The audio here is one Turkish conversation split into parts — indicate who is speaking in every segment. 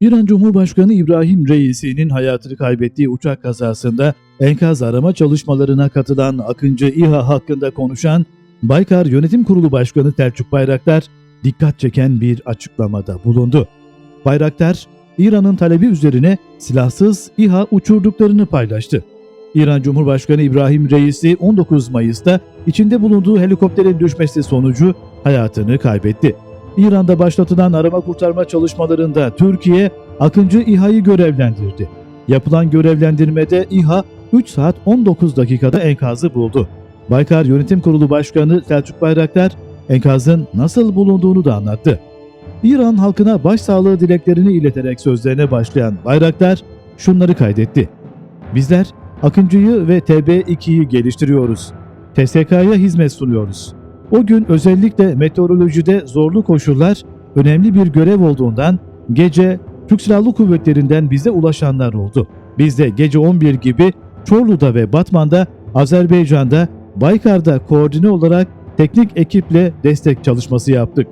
Speaker 1: İran Cumhurbaşkanı İbrahim Reisi'nin hayatını kaybettiği uçak kazasında enkaz arama çalışmalarına katılan Akıncı İHA hakkında konuşan Baykar Yönetim Kurulu Başkanı Selçuk Bayraktar dikkat çeken bir açıklamada bulundu. Bayraktar, İran'ın talebi üzerine silahsız İHA uçurduklarını paylaştı. İran Cumhurbaşkanı İbrahim Reisi 19 Mayıs'ta içinde bulunduğu helikopterin düşmesi sonucu hayatını kaybetti. İran'da başlatılan arama kurtarma çalışmalarında Türkiye Akıncı İHA'yı görevlendirdi. Yapılan görevlendirmede İHA 3 saat 19 dakikada enkazı buldu. Baykar Yönetim Kurulu Başkanı Selçuk Bayraktar enkazın nasıl bulunduğunu da anlattı. İran halkına başsağlığı dileklerini ileterek sözlerine başlayan Bayraktar şunları kaydetti. Bizler Akıncı'yı ve TB2'yi geliştiriyoruz. TSK'ya hizmet sunuyoruz. O gün özellikle meteorolojide zorlu koşullar önemli bir görev olduğundan gece Türk Silahlı Kuvvetleri'nden bize ulaşanlar oldu. Biz de gece 11 gibi Çorlu'da ve Batman'da, Azerbaycan'da, Baykar'da koordine olarak teknik ekiple destek çalışması yaptık.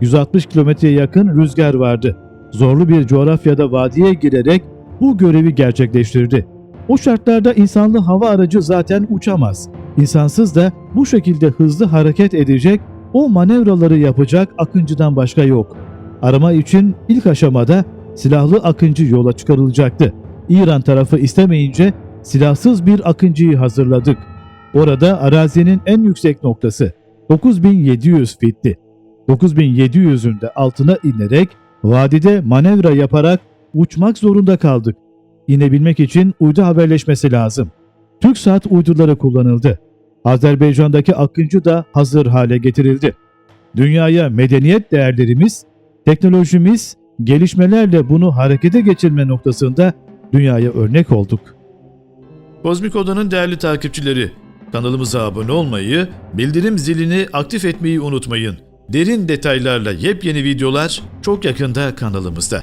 Speaker 1: 160 kilometreye yakın rüzgar vardı. Zorlu bir coğrafyada vadiye girerek bu görevi gerçekleştirdi. O şartlarda insanlı hava aracı zaten uçamaz. İnsansız da bu şekilde hızlı hareket edecek, o manevraları yapacak Akıncı'dan başka yok. Arama için ilk aşamada silahlı Akıncı yola çıkarılacaktı. İran tarafı istemeyince silahsız bir Akıncı'yı hazırladık. Orada arazinin en yüksek noktası 9700 fitti. 9700'ün de altına inerek vadide manevra yaparak uçmak zorunda kaldık. İnebilmek için uydu haberleşmesi lazım. TürkSat uyduları kullanıldı. Azerbaycan'daki Akıncı da hazır hale getirildi. Dünyaya medeniyet değerlerimiz, teknolojimiz, gelişmelerle bunu harekete geçirme noktasında dünyaya örnek olduk.
Speaker 2: Kozmik Oda'nın değerli takipçileri, kanalımıza abone olmayı, bildirim zilini aktif etmeyi unutmayın. Derin detaylarla yepyeni videolar çok yakında kanalımızda.